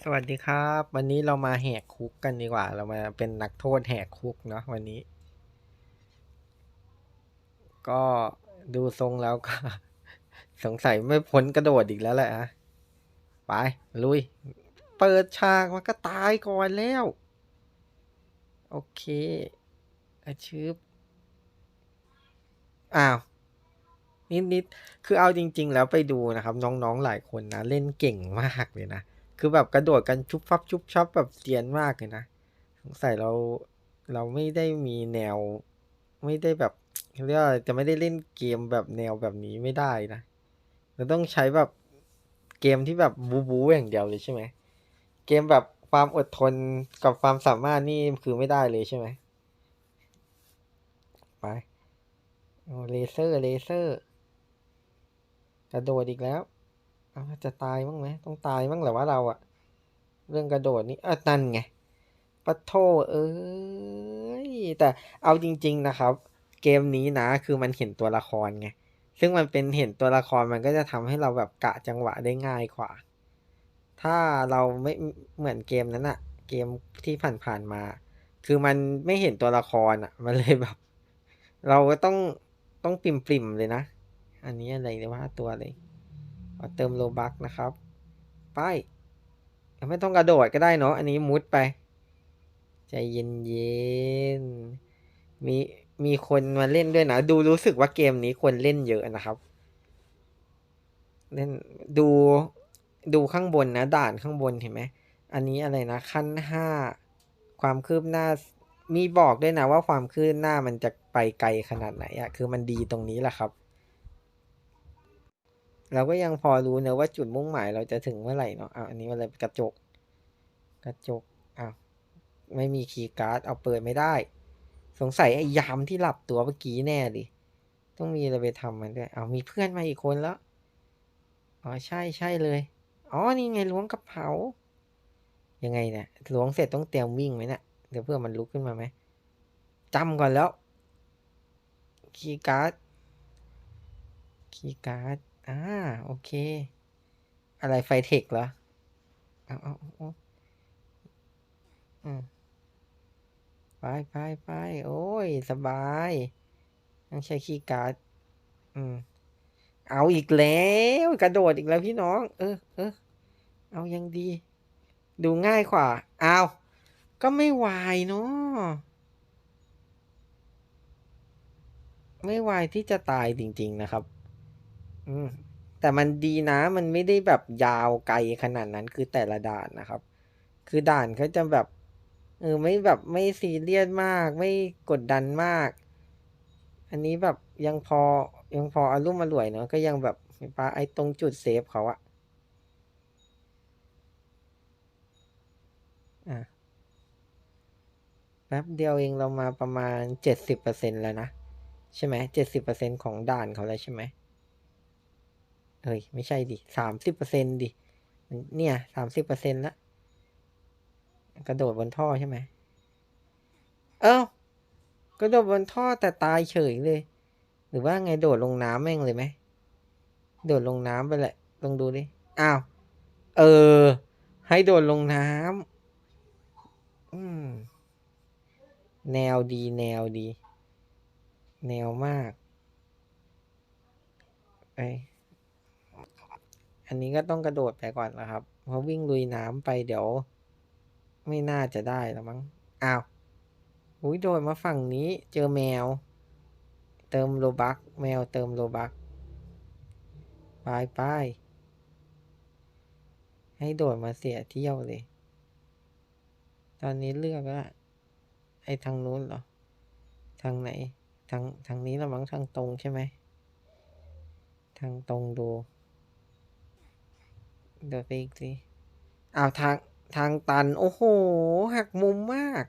สวัสดีครับ วันนี้เรามาแหกคุกกันดีกว่า เรามาเป็นนักโทษแหกคุกเนาะวันนี้ ก็ดูทรงแล้วก็ สงสัยไม่พ้นกระโดดอีกแล้วแหละอะไปลุย เปิดฉากมันก็ตายก่อนแล้ว โอเคอาชืบอ้าวนิดนิดๆคือเอาจริง ๆ แล้วไปดูนะครับ น้องๆหลายคนนะ เล่นเก่งมากเลยนะ คือแบบกระโดดกันชุบฟับชุบชับแบบเซียนมากเลยนะสงสัยเราเราไม่ได้มีแนว ไม่ได้แบบเรียกว่าจะไม่ได้เล่นเกมแบบแนวแบบนี้ไม่ได้นะเราต้องใช้แบบเกมที่แบบบูบูอย่างเดียวเลยใช่ไหมเกมแบบความอดทนกับความสามารถนี่คือไม่ได้เลยใช่ไหมไปโอเลเซอร์เลเซอร์กระโดดอีกแล้ว เอาจะตายบ้างไหมต้องตายบ้างแหละว่าเราอะเรื่องกระโดดนี่อะนั่นไงปะโทเอ้ยแต่เอาจริง ๆนะครับ เกมนี้นะ คือมันเห็นตัวละครไงซึ่งมันเป็นเห็นตัวละครมันก็จะทำให้เราแบบกะจังหวะได้ง่ายกว่า ถ้าเราไม่เหมือนเกมนั้นอะเกมที่ผ่านๆมา คือมันไม่เห็นตัวละครอะมันเลยแบบ เราก็ต้องต้องปริมๆเลยนะ อันนี้อะไรเรียกว่าตัวเลย ขอเติมโลบักนะครับ ไป ไม่ต้องกระโดดก็ได้เนาะ อันนี้มุดไป ใจเย็นๆมีมีคนมาเล่นด้วยนะ ดูรู้สึกว่าเกมนี้คนเล่นเยอะนะครับ เล่นดูดูข้างบนนะ ด่านข้างบนเห็นไหม อันนี้อะไรนะ ขั้นห้าความคืบหน้ามีบอกด้วยนะว่าความคืบหน้ามันจะไปไกลขนาดไหนอะคือมันดีตรงนี้แหละครับ เราก็ยังพอรู้นะว่าจุดมุ่งหมายเราจะถึงเมื่อไหร่เนาะอ้าวอันนี้อะไรกระจก กระจกอ้าวไม่มีคีย์การ์ดเอาเปิดไม่ได้ สงสัยไอ้ยามที่หลับตัวเมื่อกี้แน่ดิต้องมีอะไรไปทำมันด้วยเอามีเพื่อนมาอีกคนแล้วอ๋อใช่ใช่เลยอ๋อนี่ไงล้วงกระเป๋ายังไงเนี่ยล้วงเสร็จต้องเตรียมวิ่งไหมเนี่ยเดี๋ยวเพื่อมันลุกขึ้นมาไหมจำก่อนแล้วคีย์การ์ดคีย์การ์ด อ่า โอเค อะไรไฟเทคเหรอ เอาเอาเอาอืมไปไปไปโอ้ย สบายต้องใช้คีย์การ์ด อืม เอาอีกแล้ว กระโดดอีกแล้วพี่น้อง เออเออเอายังดี ดูง่ายกว่า เอาก็ไม่วายเนาะไม่วายที่จะตายจริง ๆ นะครับ อืมแต่มันดีนะ มันไม่ได้แบบยาวไกลขนาดนั้นคือแต่ละด่านนะครับ คือด่านเขาจะแบบเออไม่แบบไม่ซีเรียสมาก ไม่กดดันมาก อันนี้แบบยังพอยังพออารมณ์อร่วยเนาะก็ยังแบบปาไอ้ตรงจุดเซฟเขาอะอะแป๊บเดียวเองเรามาประมาณเจ็ดสิบเปอร์เซ็นแล้วนะ ใช่ไหมเจ็ดสิบเปอร์เซ็นของด่านเขาแล้วใช่ไหม เอ้ย ไม่ใช่ดิสามสิบเปอร์เซ็นดิ เนี่ยสามสิบเปอร์เซ็นละ กระโดดบนท่อใช่ไหม เอ้ากระโดดบนท่อแต่ตายเฉยเลย หรือว่าไงโดดลงน้ำแม่งเลยไหม โดดลงน้ำไปแหละลองดูดิ อ้าว เออ ให้โดดลงน้ำอืม แนวดีแนวดี แนวมาก ไอ อันนี้ก็ต้องกระโดดไปก่อนนะครับ เพราะวิ่งลุยน้ำไปเดี๋ยว ไม่น่าจะได้แล้วมั้ง อ้าว อุ้ยโดดมาฝั่งนี้เจอแมว เติมโลบักแมวเติมโลบักไปไปให้โดดมาเสียเที่ยวเลย ตอนนี้เลือกแล้วไอ้ทางนู้นเหรอ ทางไหน ทางทางนี้ละมั้งทางตรงใช่ไหม ทางตรงดู เดี๋ยวไปอีกสิอ้าวทางทางตัน โอ้โห หักมุมมาก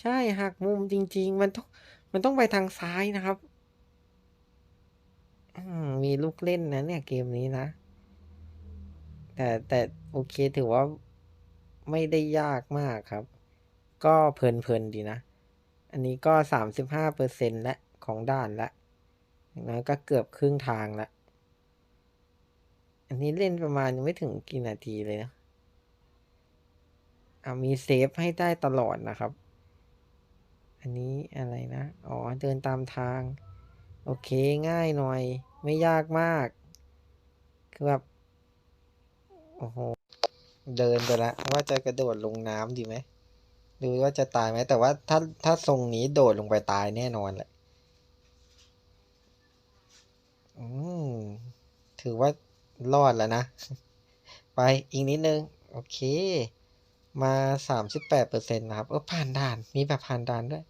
ใช่หักมุมจริง ๆ มันต้องมันต้องไปทางซ้ายนะครับมมีลูกเล่นนะเนี่ยเกมนี้นะ แต่แต่โอเคถือว่าไม่ได้ยากมากครับ ก็เพลินๆดีนะ อันนี้ก็สามสิบห้าเปอร์เซ็นต์ละของด่านละอย่างน้อยก็เกือบครึ่งทางละ อันนี้เล่นประมาณยังไม่ถึงกี่นาทีเลยนะอ่ามีเซฟให้ได้ตลอดนะครับ อันนี้อะไรนะ อ๋อ เดินตามทาง โอเคง่ายหน่อย ไม่ยากมาก คือแบบ โอ้โห เดินไปแล้วว่าจะกระโดดลงน้ำดีไหมดูว่าจะตายไหม แต่ว่าถ้าถ้าทรงนี้โดดลงไปตายแน่นอนแหละ อืมถือว่า รอดแล้วนะ ไปอีกนิดนึง โอเค มาสามสิบแปดเปอร์เซ็นต์นะครับ เออผ่านด่าน มีแบบผ่านด่านด้วย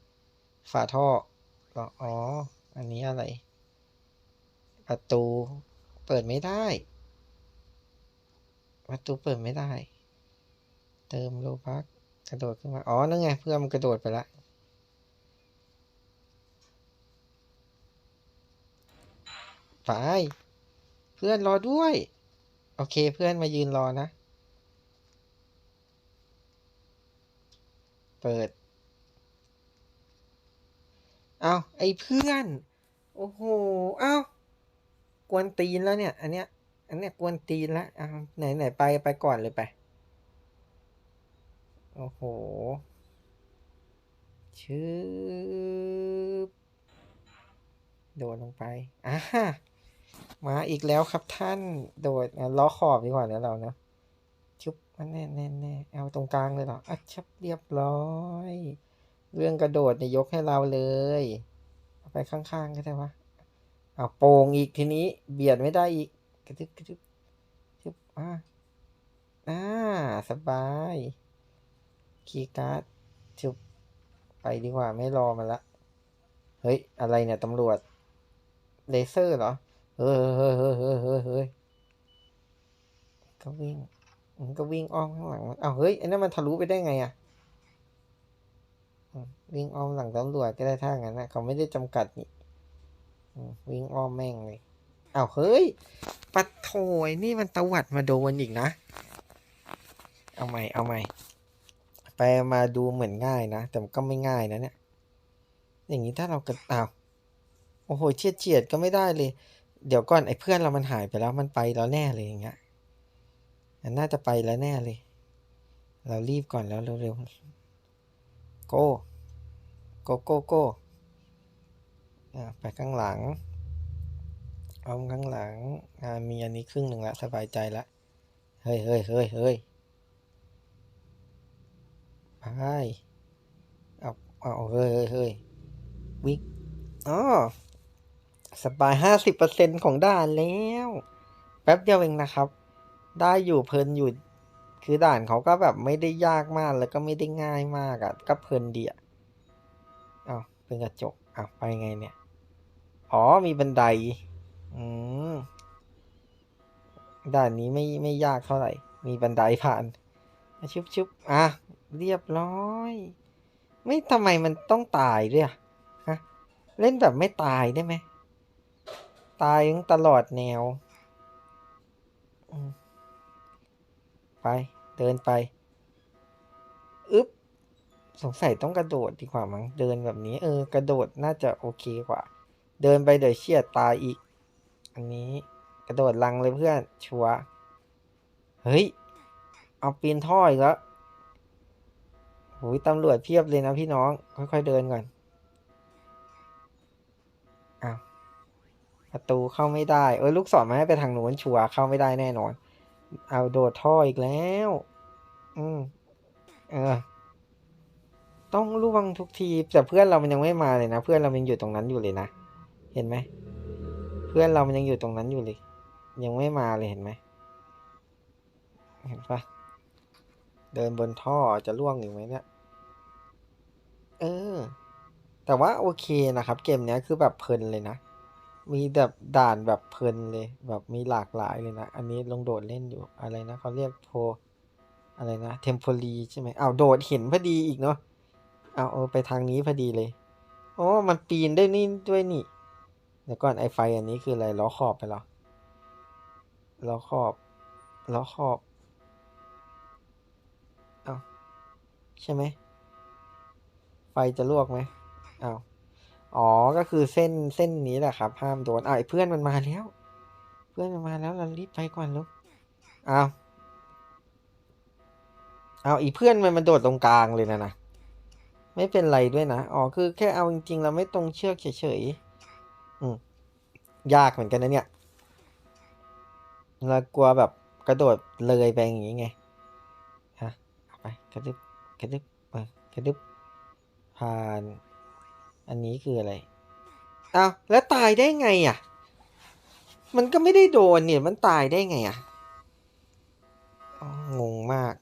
ฝาท่ออ๋อ อันนี้อะไร ประตูเปิดไม่ได้ ประตูเปิดไม่ได้ เติมโลบักกระโดดขึ้นมา อ๋อ นั่นไง เพื่อนมันกระโดดไปละไป เพื่อนรอด้วย โอเคเพื่อนมายืนรอนะ เปิด เอาไอ้เพื่อน โอ้โห เอากวนตีนแล้วเนี่ย อันเนี้ย อันเนี้ยกวนตีนแล้วเอาไหนไหนไปไปก่อนเลยไป โอ้โหชืบโดดลงไปอ่า มาอีกแล้วครับท่านโดดล้อขอบดีกว่าแล้วเราเนาะชุบอันแน่แน่แน่เอาตรงกลางเลยเหรออะชับเรียบร้อย เรื่องกระโดดเนี่ยยกให้เราเลยเไปข้างๆก็ได้วะเอาโป่งอีกทีนี้เบียดไม่ได้อีกกระทึบกระทึบทึบอ่าอ่าสบายคีย์การ์ดชุบไปดีกว่าไม่รอมันละ เฮ้ย อะไรเนี่ยตำรวจ เลเซอร์เหรอ เฮ้ยเฮ้ยเฮ้ยเฮ้ยเฮ้ยเฮ้ยก็วิ่ง มันก็วิ่งอ้อมข้างหลังมันอ้าวเฮ้ยไอ้นั่นมันทะลุไปได้ไงอะวิ่งอ้อมหลังตำรวจก็ได้ถ้างั้นนะเขาไม่ได้จำกัดนี่วิ่งอ้อมแม่งเลยอ้าวเฮ้ย ปัดโถยนี่มันตวัดมาโดนอีกนะ เอาใหม่ เอาใหม่ ไปมาดูเหมือนง่ายนะ แต่มันก็ไม่ง่ายนะเนี่ย อย่างนี้ถ้าเรากระอ้าวโอ้โหเฉียดเฉียดก็ไม่ได้เลย เดี๋ยวก่อนไอ้เพื่อนเรามันหายไปแล้วมันไปแล้วแน่เลยอย่างเงี้ยมันน่าจะไปแล้วแน่เลย เรารีบก่อนแล้วเร็วๆโก้โกโก้โก้อ่าไปข้างหลัง เอาข้างหลังมีอันนี้ครึ่งหนึ่งละสบายใจละเฮ้ยเฮ้ยเฮ้ยเฮ้ยไปเอาเอาเฮ้ยเฮ้ยเฮ้ยวิ่งอ๋อ สบายห้าสิบเปอร์เซ็นของด่านแล้ว แป๊บเดียวเองนะครับ ได้อยู่เพลินอยู่ คือด่านเขาก็แบบไม่ได้ยากมากแล้วก็ไม่ได้ง่ายมากอะ่ะ ก็เพลินดีอะ่ะอ้าวเป็นกระจกอ้าวไปไงเนี่ย อ๋อมีบันได อืมด่านนี้ไม่ไม่ยากเท่าไหร่ มีบันไดผ่าน ชุบชุบอะ เรียบร้อย ไม่ทำไมมันต้องตายด้วยอะฮะ เล่นแบบไม่ตายได้ไหม ตายตั้งตลอดแนว ไป เดินไป อึ๊บ สงสัยต้องกระโดดดีกว่ามั้ง เดินแบบนี้เออ กระโดดน่าจะโอเคกว่า เดินไปเดี๋ยวเชียดตายอีก อันนี้กระโดดลังเลยเพื่อนชัวร์เฮ้ย เอาปีนท่ออีกแล้วโอ้ยตำรวจเพียบเลยนะพี่น้อง ค่อยๆเดินก่อน ประตูเข้าไม่ได้ เออลูกศรมาให้ไปทางนู้นชัวเข้าไม่ได้แน่นอน เอาโดดท่ออีกแล้ว อืมเออ ต้องระวังทุกที แต่เพื่อนเรามันยังไม่มาเลยนะ เพื่อนเรามันอยู่ตรงนั้นอยู่เลยนะ เห็นไหม เพื่อนเรามันยังอยู่ตรงนั้นอยู่เลย ยังไม่มาเลยเห็นไหม เห็นปะเดินบนท่อจะล่วงอีกไหมเนี่ย เออ แต่ว่าโอเคนะครับ เกมเนี้ยคือแบบเพลินเลยนะ มีแบบด่านแบบเพลินเลย แบบมีหลากหลายเลยนะ อันนี้ลงโดดเล่นอยู่อะไรนะเขาเรียกโพอะไรนะเทมโพลีใช่ไหมอ้าวโดดเห็นพอดีอีกเนาะเอาเออไปทางนี้พอดีเลยโอ้มันปีนได้นี่ด้วยนี่เดี๋ยวก่อนไอไฟอันนี้คืออะไรล้อขอบไปหรอล้อขอบล้อขอบเอาใช่ไหมไฟจะลวกไหมอ้าว อ๋อ ก็คือเส้นเส้นนี้แหละครับ ห้ามโดนอ้าวไอ้เพื่อนมันมาแล้ว เพื่อนมันมาแล้วเรารีบไปก่อนลูกอ้าวเอาอีเพื่อนมันมาโดดตรงกลางเลยนะนะไม่เป็นไรด้วยนะ อ๋อ คือแค่เอาจริงๆ เราไม่ตรงเชือกเฉยๆ อืม ยากเหมือนกันนะเนี่ยเรากลัวแบบกระโดดเลยไปอย่างงี้ไง ฮะ เอาไป กระดึบกระดึบเออกระดึบผ่าน อันนี้คืออะไรอ้าวแล้วตายได้ไงอะ มันก็ไม่ได้โดนเนี่ย มันตายได้ไงอะอ๋องงมาก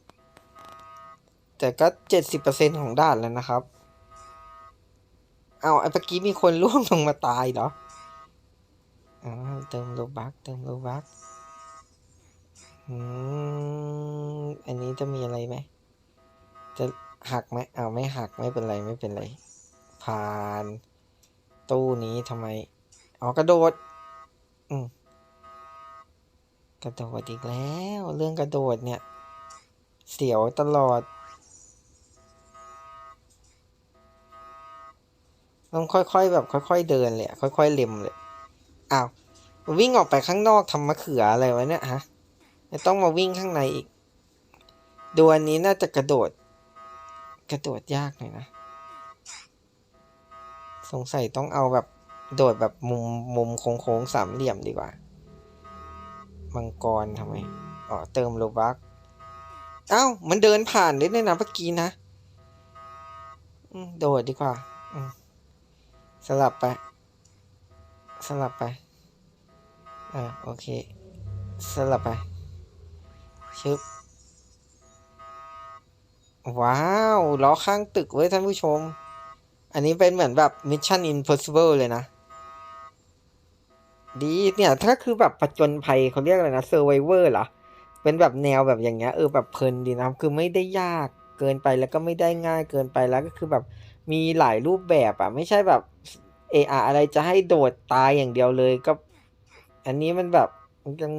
แต่ก็เจ็ดสิบเปอร์เซ็นของด่านแล้วนะครับ เอาไอ้เมื่อกี้มีคนล่วงลงมาตายเหรออ๋อเติมโลบักเติมโลบักอืม อันนี้จะมีอะไรไหม จะหักไหมเอาไม่หักไม่เป็นไรไม่เป็นไร ผ่าน ตู้นี้ทำไมอ๋อกระโดด อืมกระโดดอีกแล้ว เรื่องกระโดดเนี่ย เสียวตลอด ต้องค่อยๆแบบค่อย ๆ เดินเลยค่อย ๆ เล็มเลยอ้าววิ่งออกไปข้างนอกทำมะเขืออะไรวะเนี่ยฮะไม่ต้องมาวิ่งข้างในอีกดูอันนี้น่าจะกระโดด กระโดดยากหน่อยนะ สงสัยต้องเอาแบบโดดแบบมุมมุมโค้งๆสามเหลี่ยมดีกว่า มังกรทำไม อ๋อ เติมโลบักเอ้า มันเดินผ่านได้ด้วยนะเมื่อกี้นะ โดดดีกว่าสลับไป สลับไป อ่า โอเค สลับไป ชึบ ว้าว ล้อข้างตึกเว้ท่านผู้ชม อันนี้เป็นเหมือนแบบ Mission Impossible เลยนะ ดีเนี่ย ถ้าคือแบบผจญภัยเขาเรียกอะไรนะ Survivor เหรอ เป็นแบบแนวแบบอย่างเงี้ยเออแบบเพลินดีนะ คือไม่ได้ยากเกินไปแล้วก็ไม่ได้ง่ายเกินไปแล้วก็คือแบบมีหลายรูปแบบอะไม่ใช่แบบเอออะไรจะให้โดดตายอย่างเดียวเลยก็ อันนี้มันแบบยัง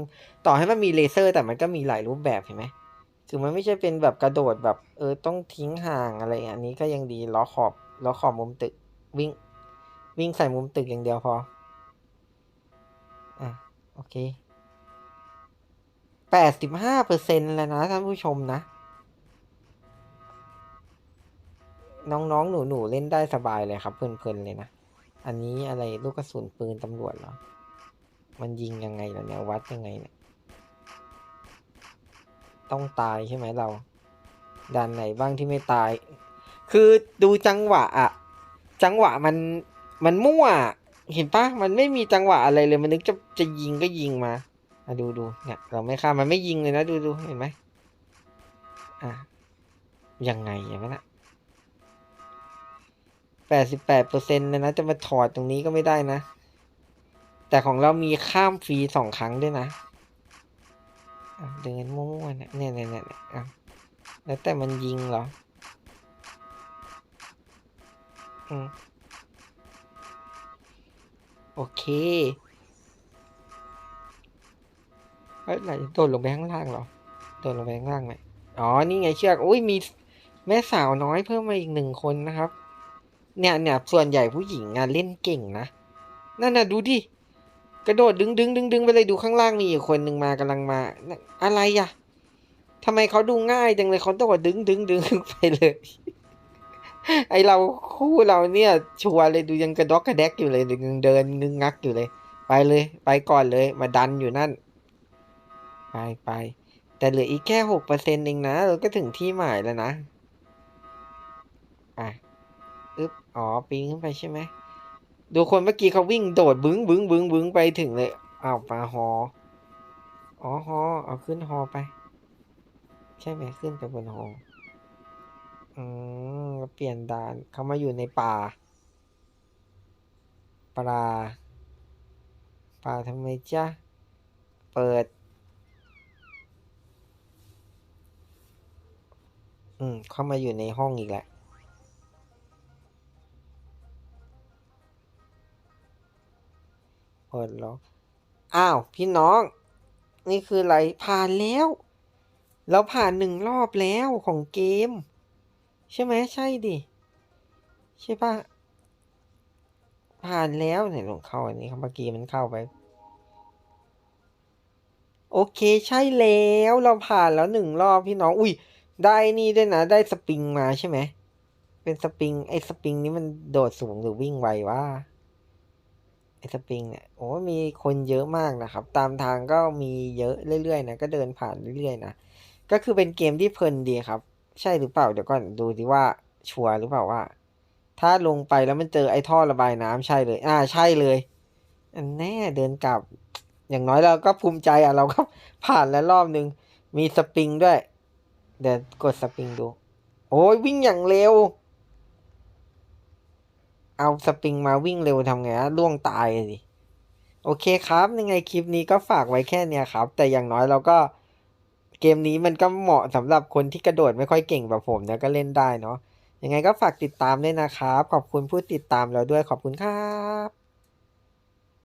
ต่อให้มันมีเลเซอร์ แต่มันก็มีหลายรูปแบบเห็นไหมคือมันไม่ใช่เป็นแบบกระโดดแบบ เออต้องทิ้งห่างอะไรอย่างนี้ก็ยังดีล้อขอบ ล้อขอบมุมตึก วิ่ง วิ่งใส่มุมตึกอย่างเดียวพอ อะ โอเคแปดสิบห้าเปอร์เซ็นต์แล้วนะท่านผู้ชมนะ น้องๆ หนูๆ เล่นได้สบายเลยครับ เพลินๆ เลยนะ อันนี้อะไรลูกกระสุนปืนตำรวจเหรอ มันยิงยังไงล่ะเนี่ย วัดยังไงเนี่ย ต้องตายใช่ไหมเราด่านไหนบ้างที่ไม่ตาย คือดูจังหวะอะจังหวะมันมันมั่ว เห็นปะมันไม่มีจังหวะอะไรเลยมันนึกจะจะยิงก็ยิงมาอะดูดูเนี่ยเราไม่ฆ่ามันไม่ยิงเลยนะดูดูเห็นไหมอะยังไงอย่างนั้นอะแปดสิบแปดเปอร์เซ็นต์นะนะจะมาถอดตรงนี้ก็ไม่ได้นะ แต่ของเรามีข้ามฟรีสองครั้งด้วยนะเดินมั่วๆเนี่ยเนี่ยเนี่ยเนี่ยเนี่ยอะแล้วแต่มันยิงเหรอ โอเคเอ้ยไหนโดดลงไปข้างล่างเหรอ โดดลงไปข้างล่างไหมอ๋อ นี่ไงเชือก อุ้ย มีแม่สาวน้อยเพิ่มมาอีกหนึ่งคนนะครับ เนี่ยเนี่ยส่วนใหญ่ผู้หญิงอะเล่นเก่งนะ นั่นน่ะดูดิ กระโดดดึงดึงดึงดึงไปเลยดูข้างล่างมีอีกคนหนึ่งมากำลังมา อะไรอะทำไมเขาดูง่ายจังเลยเขาโดดดึงดึงดึงไปเลย ไอเราคู่เราเนี่ย ชัวร์เลยดูยังกระดอกกระแดกอยู่เลยยังเดินงึงงักอยู่เลย ไปเลย ไปก่อนเลย มาดันอยู่นั่น ไปไปแต่เหลืออีกแค่หกเปอร์เซ็นต์เองนะ เราก็ถึงที่หมายแล้วนะ อะอึ๊บอ๋อปีนขึ้นไปใช่ไหมดูคนเมื่อกี้เขาวิ่งโดดบึ้งบึ้งบึ้งบึ้งไปถึงเลยเอาปลาหออ๋อหอเอาขึ้นหอไป ใช่ไหมขึ้นไปบนหอ อืมเปลี่ยนด่านเขามาอยู่ในป่า ปลา ป่าทำไมจ๊ะ เปิด อืม เข้ามาอยู่ในห้องอีกแล้วเปิดล็อกอ้าว พี่น้อง นี่คืออะไร ผ่านแล้วเราผ่านหนึ่งรอบแล้วของเกม ใช่ไหมใช่ดิ ใช่ปะผ่านแล้วเนี่ยลงเข้าอันนี้เมื่อกี้มันเข้าไป โอเคใช่แล้วเราผ่านแล้วหนึ่งรอบพี่น้อง อุ้ย ได้นี่ด้วยนะ ได้สปริงมาใช่ไหม เป็นสปริง ไอ้สปริงนี้มันโดดสูงหรือวิ่งไววะไอ้สปริงเนี่ยโอ้มีคนเยอะมากนะครับ ตามทางก็มีเยอะเรื่อยๆนะก็เดินผ่านเรื่อยๆนะก็คือเป็นเกมที่เพลินดีครับ ใช่หรือเปล่า เดี๋ยวก่อนดูดิว่าชัวร์หรือเปล่าว่า ถ้าลงไปแล้วมันเจอไอ้ท่อระบายน้ำใช่เลย อ่าใช่เลยอันแน่เดินกลับ อย่างน้อยเราก็ภูมิใจอะเราก็ผ่านแล้วรอบนึง มีสปริงด้วย เดี๋ยวกดสปริงดู โอ้ยวิ่งอย่างเร็ว เอาสปริงมาวิ่งเร็วทำไงะล่วงตายสิโอเคครับยังไงคลิปนี้ก็ฝากไว้แค่เนี้ยครับ แต่อย่างน้อยเราก็ เกมนี้มันก็เหมาะสำหรับคนที่กระโดดไม่ค่อยเก่งแบบผมนะก็เล่นได้เนาะยังไงก็ฝากติดตามด้วยนะครับ ขอบคุณผู้ติดตามเราด้วยขอบคุณครับ